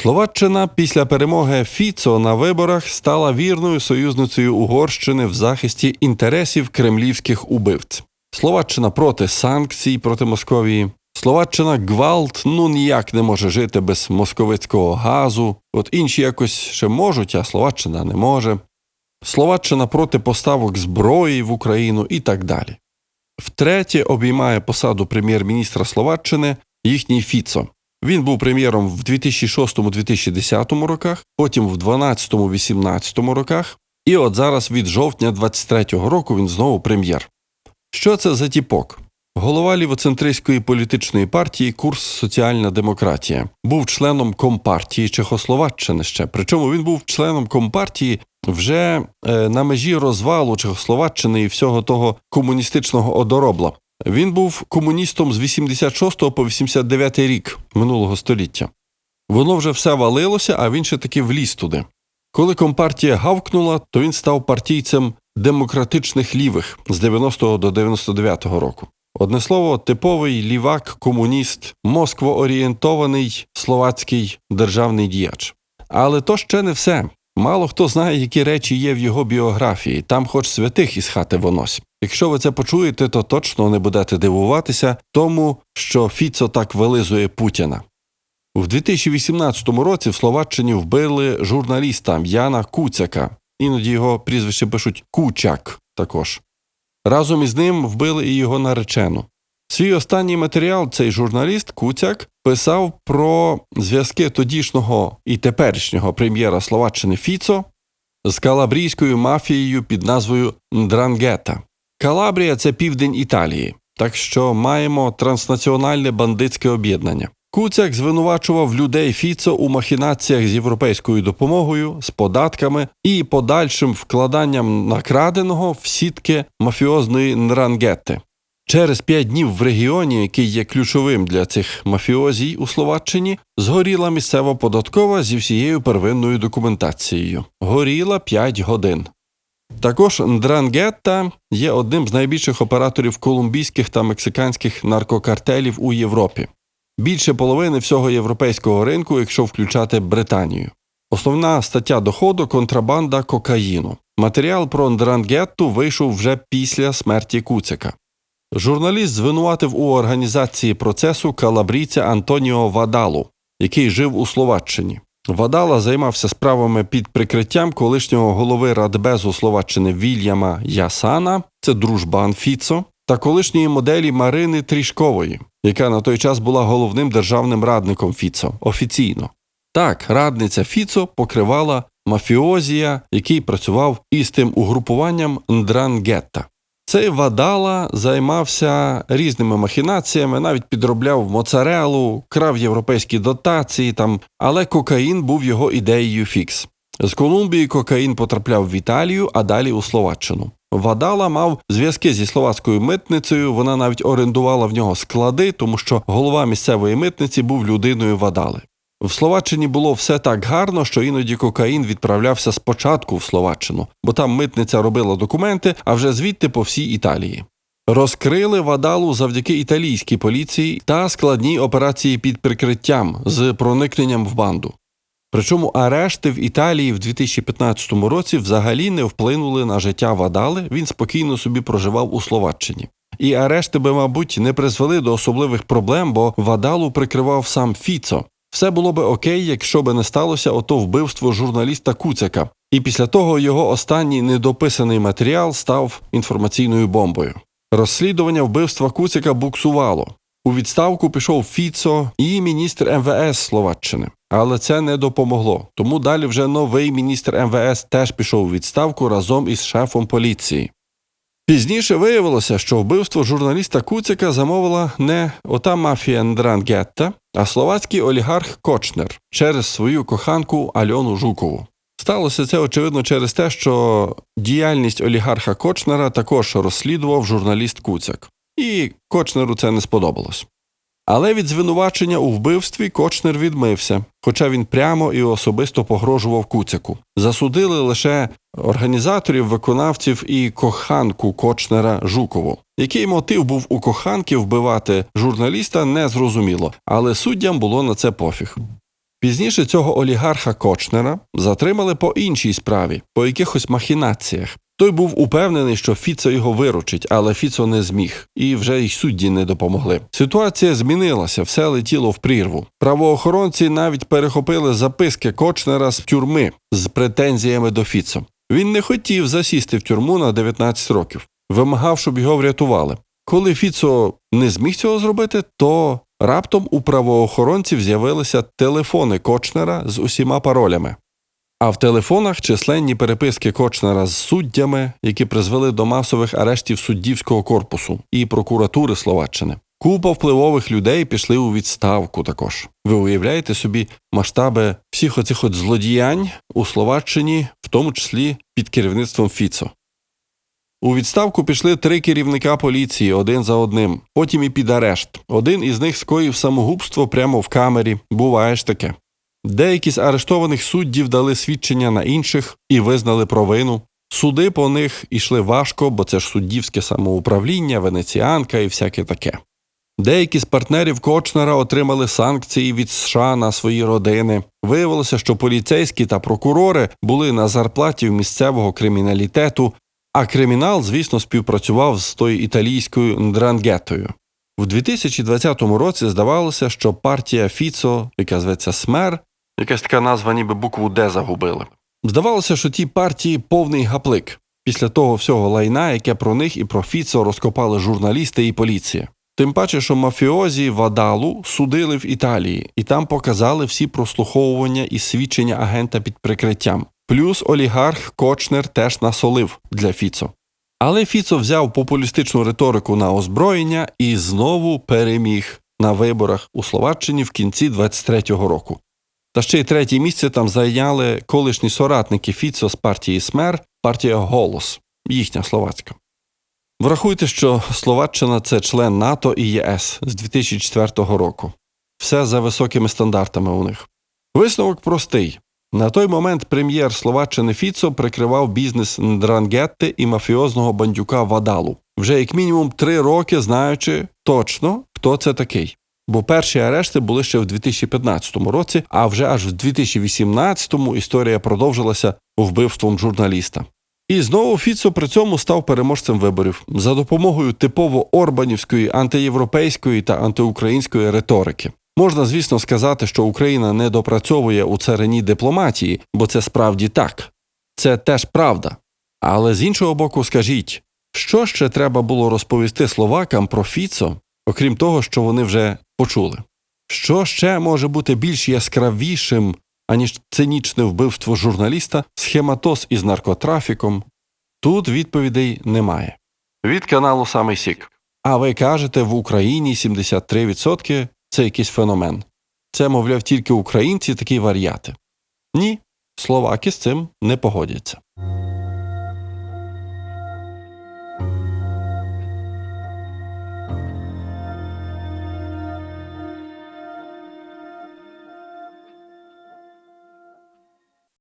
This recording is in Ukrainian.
Словаччина після перемоги Фіцо на виборах стала вірною союзницею Угорщини в захисті інтересів кремлівських убивць. Словаччина проти санкцій проти Московії. Словаччина гвалт ну ніяк не може жити без московицького газу. От інші якось ще можуть, а Словаччина не може. Словаччина проти поставок зброї в Україну і так далі. Втретє обіймає посаду прем'єр-міністра Словаччини їхній Фіцо. Він був прем'єром в 2006-2010 роках, потім в 2012-2018 роках, і от зараз від жовтня 23-го року він знову прем'єр. Що це за тіпок? Голова лівоцентристської політичної партії Курс Соціальна демократія був членом компартії Чехословаччини ще. Причому він був членом компартії вже е, на межі розвалу Чехословаччини і всього того комуністичного одоробла. Він був комуністом з 86 по 89 рік минулого століття. Воно вже все валилося, а він ще таки вліз туди. Коли компартія гавкнула, то він став партійцем демократичних лівих з 90 до 99 року. Одне слово, типовий лівак, комуніст, москвоорієнтований словацький державний діяч. Але то ще не все. Мало хто знає, які речі є в його біографії, там хоч святих із хати вонось. Якщо ви це почуєте, то точно не будете дивуватися тому, що Фіцо так вилизує Путіна. У 2018 році в Словаччині вбили журналіста Яна Куцяка. Іноді його прізвище пишуть Кучак також. Разом із ним вбили і його наречену. Свій останній матеріал цей журналіст Куцяк писав про зв'язки тодішнього і теперішнього прем'єра Словаччини Фіцо з калабрійською мафією під назвою Ндрангета. Калабрія це південь Італії, так що маємо транснаціональне бандитське об'єднання. Куцяк звинувачував людей Фіцо у махінаціях з європейською допомогою, з податками і подальшим вкладанням накраденого в сітки мафіозної Нрангетти. Через п'ять днів в регіоні, який є ключовим для цих мафіозій у Словаччині, згоріла місцева податкова зі всією первинною документацією. Горіла 5 годин. Також Ндрангетта є одним з найбільших операторів колумбійських та мексиканських наркокартелів у Європі. Більше половини всього європейського ринку, якщо включати Британію. Основна стаття доходу контрабанда кокаїну. Матеріал про Ндрангетту вийшов вже після смерті Куцяка. Журналіст звинуватив у організації процесу калабрійця Антоніо Вадалу, який жив у Словаччині. Вадала займався справами під прикриттям колишнього голови Радбезу Словаччини Вільяма Ясана, це дружбан Фіцо, та колишньої моделі Марини Трішкової, яка на той час була головним державним радником Фіцо офіційно. Так, радниця Фіцо покривала мафіозія, який працював із тим угрупуванням Ндрангетта. Цей Вадала займався різними махінаціями, навіть підробляв моцарелу, крав європейські дотації там, але кокаїн був його ідеєю фікс. З Колумбії кокаїн потрапляв в Італію, а далі у Словаччину. Вадала мав зв'язки зі словацькою митницею. Вона навіть орендувала в нього склади, тому що голова місцевої митниці був людиною Вадали. В Словаччині було все так гарно, що іноді кокаїн відправлявся спочатку в Словаччину, бо там митниця робила документи, а вже звідти по всій Італії. Розкрили Вадалу завдяки італійській поліції та складній операції під прикриттям з проникненням в банду. Причому арешти в Італії в 2015 році взагалі не вплинули на життя Вадали, він спокійно собі проживав у Словаччині. І арешти би, мабуть, не призвели до особливих проблем, бо Вадалу прикривав сам Фіцо. Все було би окей, якщо би не сталося ото вбивство журналіста Куцяка. І після того його останній недописаний матеріал став інформаційною бомбою. Розслідування вбивства Куцяка буксувало. У відставку пішов Фіцо і міністр МВС Словаччини. Але це не допомогло. Тому далі вже новий міністр МВС теж пішов у відставку разом із шефом поліції. Пізніше виявилося, що вбивство журналіста Куцяка замовила не ота мафія Ндрангетта, а словацький олігарх Кочнер через свою коханку Альону Жукову. Сталося це очевидно через те, що діяльність олігарха Кочнера також розслідував журналіст Куцяк, і Кочнеру це не сподобалось. Але від звинувачення у вбивстві Кочнер відмився, хоча він прямо і особисто погрожував Куцяку. Засудили лише організаторів, виконавців і коханку Кочнера Жукову. Який мотив був у коханки вбивати журналіста, не зрозуміло, але суддям було на це пофіг. Пізніше цього олігарха Кочнера затримали по іншій справі, по якихось махінаціях. Той був упевнений, що Фіцо його виручить, але Фіцо не зміг, і вже й судді не допомогли. Ситуація змінилася, все летіло в прірву. Правоохоронці навіть перехопили записки Кочнера з тюрми з претензіями до Фіцо. Він не хотів засісти в тюрму на 19 років, вимагав, щоб його врятували. Коли Фіцо не зміг цього зробити, то раптом у правоохоронців з'явилися телефони Кочнера з усіма паролями. А в телефонах численні переписки Кочнера з суддями, які призвели до масових арештів суддівського корпусу і прокуратури Словаччини. Купа впливових людей пішли у відставку також. Ви уявляєте собі масштаби всіх оцих от злодіянь у Словаччині, в тому числі під керівництвом Фіцо. У відставку пішли три керівника поліції один за одним, потім і під арешт. Один із них скоїв самогубство прямо в камері. Буває ж таке. Деякі з арештованих суддів дали свідчення на інших і визнали провину. Суди по них ішли важко, бо це ж суддівське самоуправління, венеціанка і всяке таке. Деякі з партнерів Кочнера отримали санкції від США на свої родини. Виявилося, що поліцейські та прокурори були на зарплаті в місцевого криміналітету, а кримінал, звісно, співпрацював з тою італійською Ндрангетою. В 2020 році здавалося, що партія Фіцо, яка зветься Смер, якась така назва, ніби букву Д загубили. Здавалося, що ті партії повний гаплик після того всього лайна, яке про них і про Фіцо розкопали журналісти і поліція. Тим паче, що мафіозі Вадалу судили в Італії, і там показали всі прослуховування і свідчення агента під прикриттям. Плюс олігарх Кочнер теж насолив для Фіцо. Але Фіцо взяв популістичну риторику на озброєння і знову переміг на виборах у Словаччині в кінці 23-го року. Та ще й третє місце там зайняли колишні соратники Фіцо з партії Смер, партія Голос, їхня словацька. Врахуйте, що Словаччина це член НАТО і ЄС з 2004 року. Все за високими стандартами у них. Висновок простий. На той момент прем'єр Словаччини Фіцо прикривав бізнес Ндрангетти і мафіозного бандюка Вадалу, вже як мінімум три роки знаючи точно, хто це такий. Бо перші арешти були ще в 2015 році, а вже аж в 2018-му історія продовжилася вбивством журналіста. І знову Фіцо при цьому став переможцем виборів за допомогою типово орбанівської, антиєвропейської та антиукраїнської риторики. Можна, звісно, сказати, що Україна не допрацьовує у царині дипломатії, бо це справді так. Це теж правда. Але з іншого боку, скажіть, що ще треба було розповісти словакам про Фіцо, окрім того, що вони вже почули? Що ще може бути більш яскравішим, аніж цинічне вбивство журналіста, схематоз із наркотрафіком? Тут відповідей немає. Від каналу Самий Сік. А ви кажете, в Україні 73% це якийсь феномен. Це, мовляв, тільки українці такі вар'яти. Ні, словаки з цим не погодяться.